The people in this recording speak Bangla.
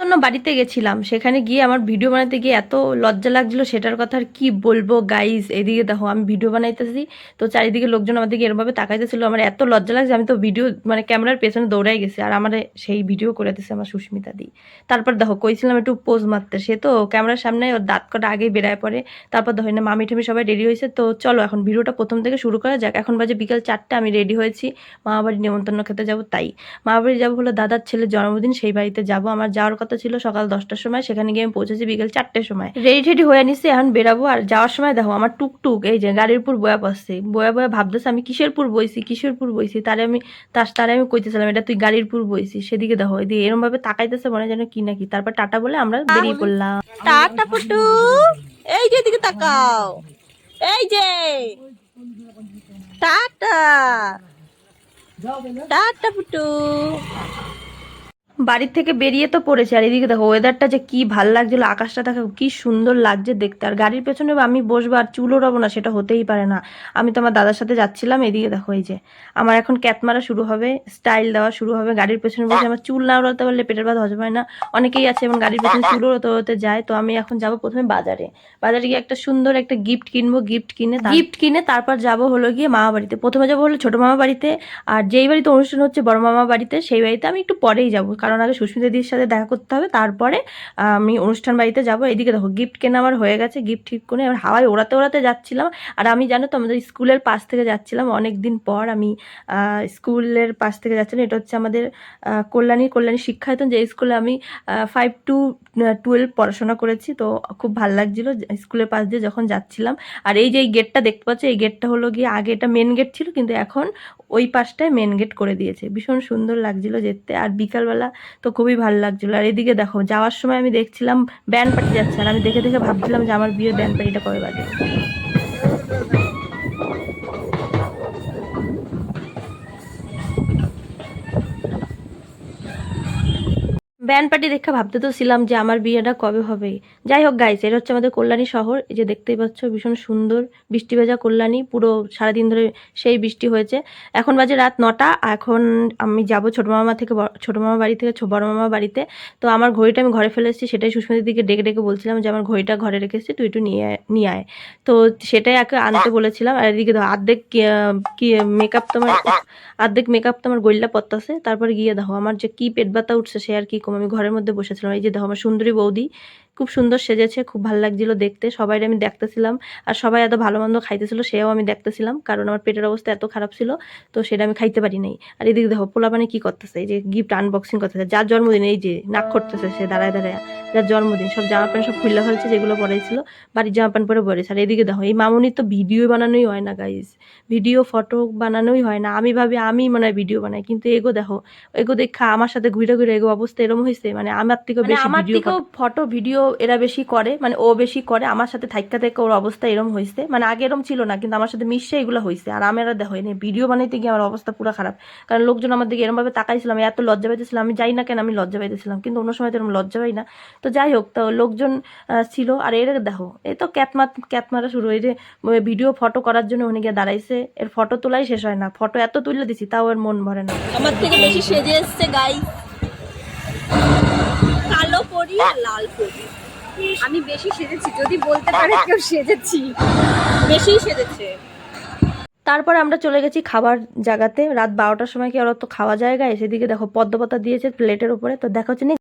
অন্য বাড়িতে গেছিলাম। সেখানে গিয়ে আমার ভিডিও বানাতে গিয়ে এত লজ্জা লাগছিল, সেটার কথা আর কি বলব? গাইস এদিকে দেখো, আমি ভিডিও বানাইতেছি, তো চারিদিকে লোকজন আমার দিকে এরভাবে তাকাইতেছিল। আমার এত লজ্জা লাগছে, আমি তো ভিডিও মানে ক্যামেরার পেছনে দৌড়াই গেছি, আর আমার সেই ভিডিও করে দিছে আমার সুস্মিতা দি। তারপর দেখো, কইছিলাম একটু পোজ মারতে। সে তো ক্যামেরার সামনে ওর দাঁত কটা আগেই বেড়ায় পড়ে। তারপর দেখো না মামি ঠামি সবাই রেডি হয়েছে, তো চলো এখন ভিডিওটা প্রথম থেকে শুরু করা যাক। এখন বাজে বিকাল চারটে, আমি রেডি হয়েছি। মামা বাড়ি নেমন্তন্ন খেতে যাব, তাই। মামাবাড়ি যাব হলো দাদার ছেলের জন্মদিন, সেই বাড়িতে যাব। আমার যাওয়ার কথা ছিল সকাল দশটার সময় সেখানে গিয়ে আমি পৌঁছেছি বিকেল চারটের সময়। রেডি টেডি হয়ে নিছি এখন বেরাবো আর যাওয়ার সময় দেখো আমার টুকটুক এই যে গাড়ির উপর বয়া পড়ছে। বয়া বয়া ভাবতেছে আমি কিসেরপুর বইছি কিসেরপুর বইছি? তারে আমি তার তারে আমি কইতেছিলাম এটা তুই গাড়ির পুর বইছি সেদিকে দেখো। এদিকে এরম ভাবে তাকাইতেছে মনে যেন কি নাকি তারপর টাটা বলে আমরা বেরিয়ে পড়লাম। টাটা পুটু এই যে দিকে তাকাও। এই যে টাটা। টাটা পুটু বাড়ির থেকে বেরিয়ে তো পড়েছে, আর এদিকে দেখো ওয়েদারটা যে কি ভালো লাগছিল, আকাশটা দেখো কি সুন্দর লাগছে দেখতে। আর গাড়ির পেছনে আমি বসবো আর চুলও রবো না, সেটা হতেই পারে না। আমি তো আমার দাদার সাথে যাচ্ছিলাম, এদিকে দেখো এই যে, আমার এখন ক্যাত মারা শুরু হবে স্টাইল দেওয়া শুরু হবে, গাড়ির পেছনে বসে আমার চুল না উড়াতে পারলে পেটের ভাত হজম হয় না। অনেকেই আছে এবং গাড়ির পেছনে চুল উড়াতে উড়াতে যায়, তো আমি এখন যাব প্রথমে বাজারে। বাজারে গিয়ে একটা সুন্দর একটা গিফট কিনবো গিফট কিনে গিফট কিনে তারপর যাব হলো গিয়ে মামা বাড়িতে। প্রথমে যাব হলো ছোট মামা বাড়িতে, আর যেই বাড়িতে অনুষ্ঠান হচ্ছে বড় মামা বাড়িতে, সেই বাড়িতে আমি একটু পরেই যাব। কারণ আগে সুস্মিতা দিদির সাথে দেখা করতে হবে, তারপরে আমি অনুষ্ঠান বাড়িতে যাব। এদিকে দেখো গিফট কেনা আমার হয়ে গেছে গিফট ঠিক করে এবার হাওয়ায় ওড়াতে ওড়াতে যাচ্ছিলাম। আর আমি জানো তো, আমাদের স্কুলের পাশ থেকে যাচ্ছিলাম অনেক দিন পর। আমি স্কুলের পাশ থেকে যাচ্ছিলাম, এটা হচ্ছে আমাদের কল্যাণী কল্যাণী শিক্ষায়তন যে স্কুলে আমি ফাইভ টু টুয়েলভ পড়াশোনা করেছি। তো খুব ভালো লাগছিল স্কুলের পাশ দিয়ে যখন যাচ্ছিলাম। আর এই যে এই গেটটা দেখতে পাচ্ছি, এই গেটটা হলো গিয়ে আগে এটা মেন গেট ছিল, কিন্তু এখন ওই পাশটায় মেন গেট করে দিয়েছে। ভীষণ সুন্দর লাগছিল যেতে। আর বিকালবেলা তো খুবই ভালো লাগছিল। আর এদিকে দেখো, যাওয়ার সময় আমি দেখছিলাম ব্যান্ড পার্টি যাচ্ছে। আর আমি দেখে দেখে ভাবছিলাম যে আমার বিয়ের ব্যান্ড পার্টিটা কবে বাজে। ব্যান্ড পার্টি দেখে ভাবতে তো ছিলাম যে আমার বিয়েটা কবে হবে। যাই হোক গাইস এটা হচ্ছে আমাদের কল্যাণী শহর। এই যে দেখতেই পাচ্ছ, ভীষণ সুন্দর বৃষ্টি ভেজা কল্যাণী। পুরো সারাদিন ধরে সেই বৃষ্টি হয়েছে। এখন বাজে রাত নটা। এখন আমি যাব ছোটো মামা থেকে ছোটো মামা বাড়ি থেকে বড় মামা বাড়িতে। তো আমার ঘড়িটা আমি ঘরে ফেলে এসেছি। সেটাই সুস্মিতার দিকে ডেকে ডেকে বলছিলাম যে, আমার ঘড়িটা ঘরে রেখেছি তুই একটু নিয়ে নিয়ে আয়। তো সেটাই একে আনতে বলেছিলাম। আর এদিকে দেখো অর্ধেক কি- মেকআপ তোমার অর্ধেক মেকআপ তো আমার গইল্লা পত্তাছে। তারপরে গিয়ে দেখো, আমার যে কি পেট ব্যথা উঠছে, সে আর কি আমি ঘরের মধ্যে বসেছিলাম। এই যে দেখো আমার সুন্দরী বৌদি, খুব সুন্দর সেজেছে, খুব ভালো লাগছিল দেখতে। সবাই আমি দেখতেছিলাম। আর সবাই এত ভালো মন্দ খাইতেছিল, সেও আমি দেখতেছিলাম। কারণ আমার পেটের অবস্থা এত খারাপ ছিল, তো সেটা আমি খাইতে পারি নাই। আর এদিকে দেখো পোলা মানে কি করতেছে? এই যে গিফট আনবক্সিং করতেছে। যার জন্মদিন, এই যে নাক করতেছে সে, দাঁড়ায় দাঁড়ায়। যার জন্মদিন সব জামা প্যান্ট সব খুললে ফেলছে যেগুলো পরেছিল বাড়ির জামা প্যান্ট পরে পরেছে আর এদিকে দেখো এই মামুনির তো ভিডিও বানানোই হয় না গাইজ ভিডিও ফটো বানানোই হয় না। আমি ভাবি আমি মনে হয় ভিডিও বানাই কিন্তু এগো দেখো এগো দেখা আমার সাথে ঘুরে ঘুরে এগো অবস্থা এরকম হয়েছে মানে আমার থেকে বেশি আমার থেকেও ফটো ভিডিও এরা বেশি করে মানে ও বেশি করে আমার সাথে থাইকা থেকে ওর অবস্থা এরম হয়েছে মানে আগে এরম ছিল না কিন্তু আমার সাথে মিশে এগুলো হয়েছে আর আমি আমার দেখো ভিডিও বানাইতে গিয়ে আমার অবস্থা পুরো খারাপ। কারণ লোকজন আমার দিকে এরমভাবে তাকাইছিলাম এত লজ্জা পাইতেছিলাম আমি যাই না কেন আমি লজ্জা পাইতেছিলাম। কিন্তু অন্য সময় তো এরকম লজ্জা পাই না। তো যাই হোক তো লোকজন ছিল। আর এর দেখো এই তো ক্যাত মার ক্যাত মারা শুরু। এই যে ভিডিও ফটো করার জন্য ওখানে গিয়ে দাঁড়াইছে। এর ফটো তোলাই শেষ হয় না। ফটো এত তুলে দিছি তাও এর মন ভরে না। আমার থেকে বেশি সেজে এসছে গাই কালো পরি আর লাল পরি। আমি বেশি সেজেছি যদি বলতে পারে কেউ সেজেছি। বেশি সেজেছে। তারপর আমরা চলে গেছি খাবার জায়গাতে। রাত বারোটার সময় কি আর তো খাওয়া জায়গায় সেদিকে দেখো পদ্ম পাতা দিয়েছে প্লেটের উপরে। তো দেখা হচ্ছে